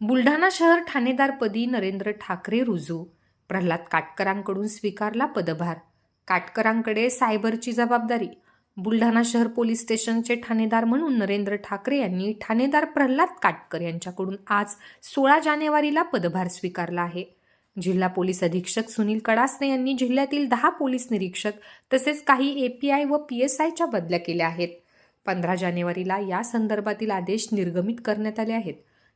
बुलढाणा शहर ठाणेदारपदी नरेंद्र ठाकरे रुजू. प्रल्हाद काटकरांकडून स्वीकारला पदभार. काटकरांकडे सायबरची जबाबदारी. बुलढाणा शहर पोलीस स्टेशनचे ठाणेदार म्हणून नरेंद्र ठाकरे यांनी ठाणेदार प्रल्हाद काटकर यांच्याकडून आज सोळा जानेवारीला पदभार स्वीकारला आहे. जिल्हा पोलीस अधीक्षक सुनील कडासने यांनी जिल्ह्यातील दहा पोलीस निरीक्षक तसेच काही एपीआय व पी एस आयच्या बदल्या केल्या आहेत. पंधरा जानेवारीला या संदर्भातील आदेश निर्गमित करण्यात आले आहेत.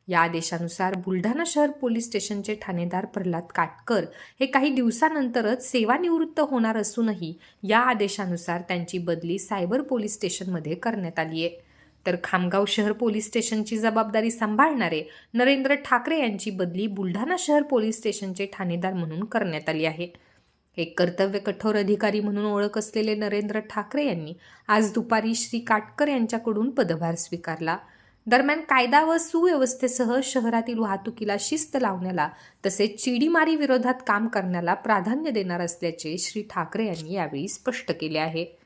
या आदेशानुसार बुलढाणा शहर पोलीस स्टेशनचे ठाणेदार प्रल्हाद काटकर हे काही दिवसानंतरच सेवानिवृत्त होणार असूनही या आदेशानुसार त्यांची बदली सायबर पोलीस स्टेशनमध्ये करण्यात आली आहे. तर खामगाव शहर पोलीस स्टेशनची जबाबदारी सांभाळणारे नरेंद्र ठाकरे यांची बदली बुलढाणा शहर पोलीस स्टेशनचे ठाणेदार म्हणून करण्यात आली आहे. एक कर्तव्य कठोर अधिकारी म्हणून ओळख असलेले नरेंद्र ठाकरे यांनी आज दुपारी श्री काटकर यांच्याकडून पदभार स्वीकारला. दरम्यान कायदा व सुव्यवस्थेसह शहरातील वाहतुकीला शिस्त लावण्याला तसेच चिडीमारी विरोधात काम करण्याला प्राधान्य देणार असल्याचे श्री ठाकरे यांनी यावेळी स्पष्ट केले आहे.